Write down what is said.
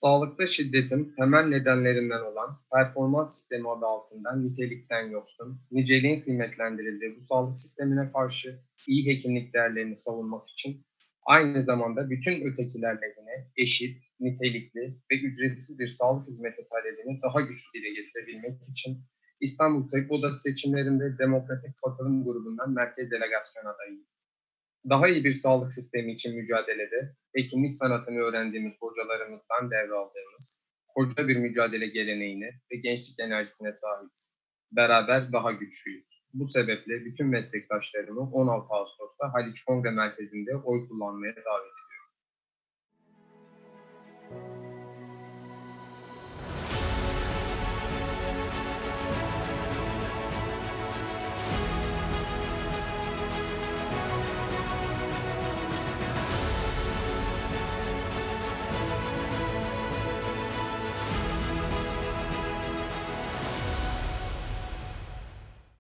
Sağlıkta şiddetin temel nedenlerinden olan performans sistemi adı altında nitelikten yoksun, niceliğin kıymetlendirildiği bu sağlık sistemine karşı iyi hekimlik değerlerini savunmak için aynı zamanda bütün ötekilerle yine eşit, nitelikli ve ücretsiz bir sağlık hizmeti talebini daha güçlü dile getirebilmek için İstanbul Tabip Odası seçimlerinde Demokratik Katılım Grubu'ndan merkez delegasyon adayıyım. Daha iyi bir sağlık sistemi için mücadelede hekimlik sanatını öğrendiğimiz hocalarımızdan devraldığımız koca bir mücadele geleneğine ve gençlik enerjisine sahibiz. Beraber daha güçlüyüz. Bu sebeple bütün meslektaşlarımı 16 Ağustos'ta Haliç Kongre Merkezi'nde oy kullanmaya davet ediyorum.